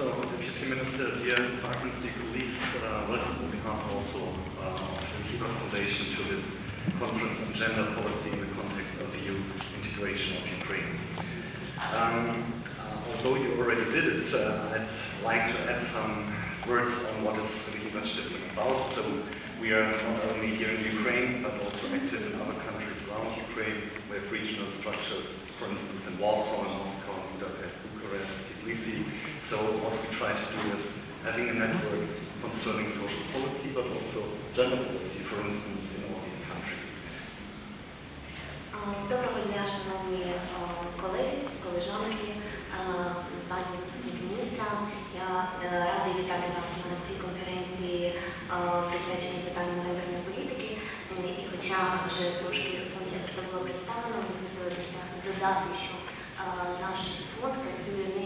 So, Deputy Minister, dear partners, dear colleagues, uh, welcome on behalf also uh, of the Kiva Foundation to this conference on gender policy in the context of the EU integration of Ukraine. Um, uh, although you already did it, uh, I'd like to add some words on what is really much different about. So, we are not only here in Ukraine, but also active in other countries around Ukraine. We have regional structures, for instance, in Warsaw, in Moscow, in Budapest, Bucharest, Tbilisi. So what we try to do is having a network concerning social policy, but also gender policy, for instance, in all these countries. Е, Доброго дня, шановні е, колеги, колежанки, е, пані міністра. Я е, рада вітати вас на цій конференції, е, присвяченій питанням гендерної політики. Е, І хоча вже трошки це було представлено, ми хотілося додати, що е, наш фонд працює не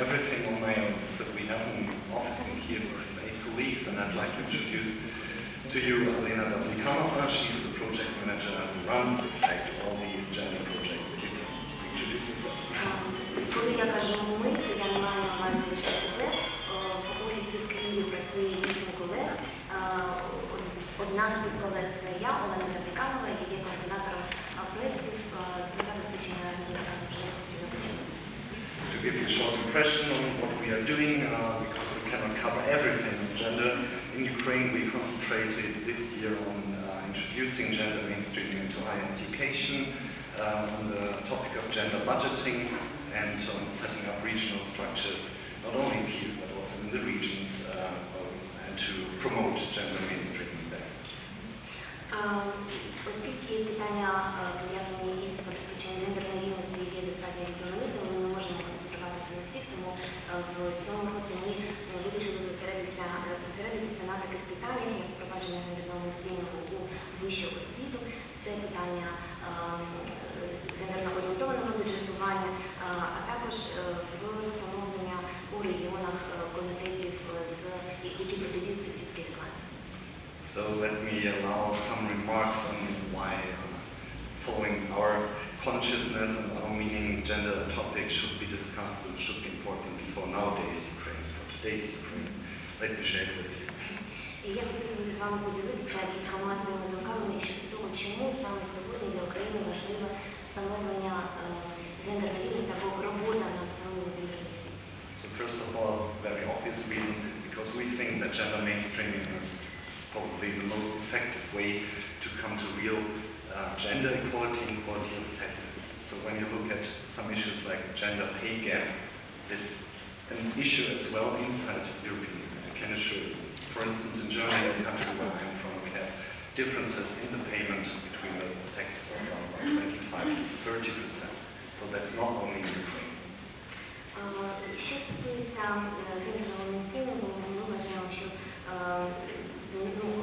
everything on my own. So we have an office in Kiev with eight colleagues, and I'd like to introduce to you Alena Davlikanova. She's the project manager who runs, in fact, all the gender projects. You can introduce yourself. Е, Коли я кажу ми, то я не маю на увазі лише себе. Е, В офісі в Києві працює вісім колег. Е, Одна з цих колег це я, Олена give you a short impression on what we are doing, uh, because we cannot cover everything on gender. In Ukraine, we concentrated this year on uh, introducing gender mainstreaming into higher education, uh, on the topic of gender budgeting, and on setting up regional structures, not only in Kiev, but also in the regions, uh, and to promote gender mainstreaming there. Е, Оскільки питання е, пов'язані із забезпеченням гендерної рівності є достатньо в цьому році е, вирішили зосередитися, е, зосередитися на таких питаннях, як впровадження гендерного у вищу освіту, це питання е, гендерно орієнтованого бюджетування, а також встановлення у регіонах комітетів, які протидіють сусідській ситуації. So let me allow some remarks on why, uh, following our consciousness and our meaning, gender topics should be discussed and should be important for nowadays Ukraine, for today's Ukraine. Let me share it with you. І я хотіла би з вами поділитися інформацією думками щодо того, uh, gender equality and equality of sexes. So when you look at some issues like gender pay gap, this is an issue as well inside European Union. I can assure you. For instance, in Germany, the country where I'm from, we have differences in the payment between the sexes of around 25 to 30 percent. So that's not only in Ukraine. Е,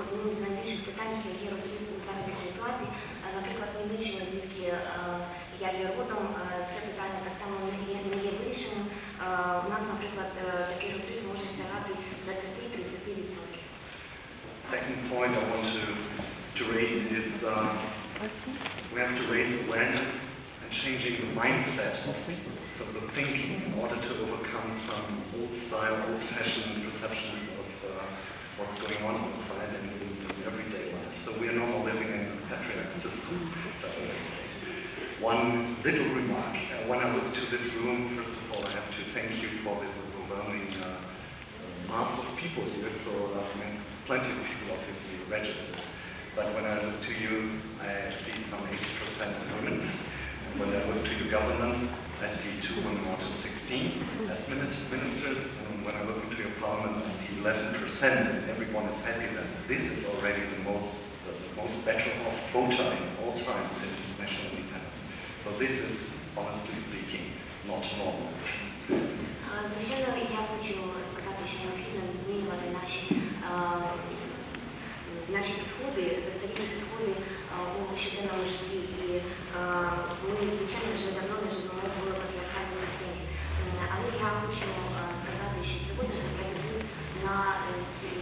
родом, е, це питання так само не є, не є вирішеним. Е, У нас, наприклад, е, такий розрив може сягати 20-30%. Second point I want to, to raise is uh, we have to raise awareness and changing the mindset of so the thinking in order to overcome some old style, old fashioned perceptions of uh, what's going on outside and in the everyday life. So we are no more living in a patriarch system. One little remark. Uh, when I look to this room, first of all, I have to thank you for this overwhelming uh, uh, mass of people here. So uh, I mean, plenty of people obviously registered. But when I look to you, I see some 80% women. And when I look to your government, I see two women out of 16 as minis- ministers. And when I look into your parliament, I see 11%. And everyone is happy that this is already the most, the, most better off voter in all time since national independence. So this is honestly speaking not normal. Звичайно, я хочу сказати, що необхідно змінювати наші наші підходи, достатні підходи у щоденному житті. І ми, звичайно, вже давно не живемо в патріархальній системі. Е, але я хочу сказати, що сьогодні я йду на,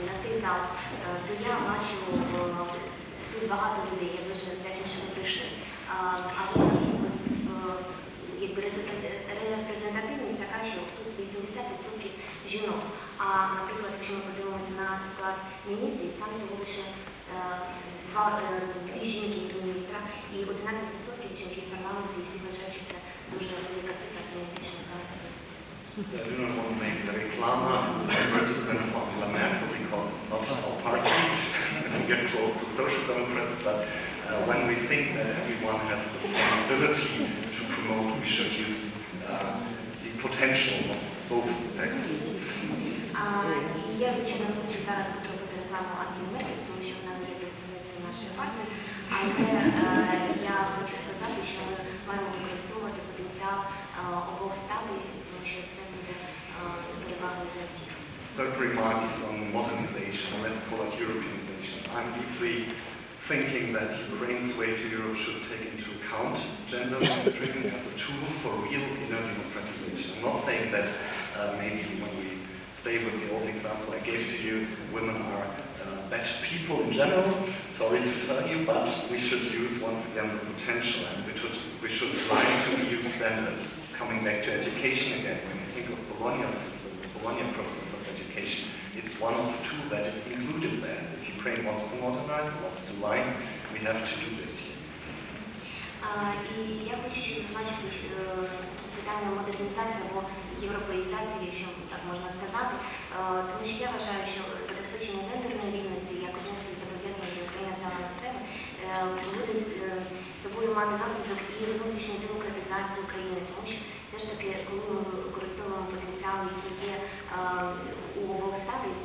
на цей зал, е, то я бачу е, тут багато людей, я дуже вдячна, що ви прийшли. Але репрезентативність така, що тут 80% жінок. А, наприклад, якщо ми подивимося на склад міністрів, там всього лише дві жінки міністра і 11% жінки в парламенті, і всі вважають, що це дуже велика цифра, це do not want to make the reclama advertisement for Lamento because our party. we get close to social democrats, but uh, when we think that everyone has responsibility promote, we should use uh, the potential of both sectors. А, і я, звичайно, хочу зараз зробити рекламу антимедіа, тому що вона не є представницею нашої партії, але е, я хочу сказати, що ми маємо використовувати потенціал е, обох стадій, тому що це буде е, перевагою для всіх. Third remark is on modernization, or let's call it Europeanization. I'm deeply thinking that Ukraine's way to Europe should take into account gender mainstreaming as a tool for real inner democratization. I'm not saying that uh, maybe when we stay with the old example I gave to you, women are uh, better people in general, sorry to tell you, but we should use once again the potential and we should, we should try to use standards. Coming back to education again, when you think of Bologna the Bologna process education, it's one of the two that is included there. If Ukraine wants to modernize, wants to line, we have to do this here. А, І я хочу ще зазначити е, питання модернізації або європеїзації, якщо так можна сказати, Е, тому що я вважаю, що забезпечення гендерної рівності як одне з зобов'язань, що Україна взяла на себе, е, буде собою мати наслідок і внутрішньої демократизації України, тому що все ж таки, коли ми використовуємо потенціал, який є е, у обох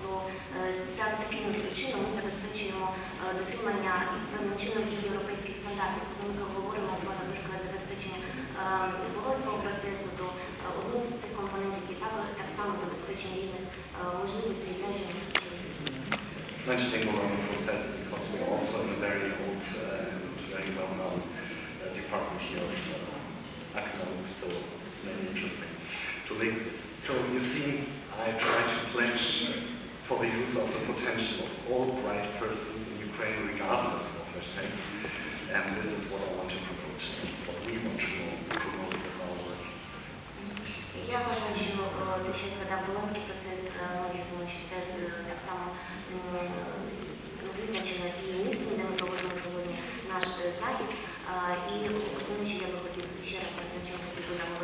то е, таким чином ми забезпечуємо е, дотримання певним чином і європейських стандартів. Коли ми говоримо про, наприклад, забезпечення е, процесу, то одним з цих компонентів є також так само забезпечення рівних можливостей для жінок. mentioning Bologna process economics, so it's very interesting to link. So you see, I try to pledge for the use of the potential of all bright persons in Ukraine, regardless of their sex, and this is what I want to promote, what we want to promote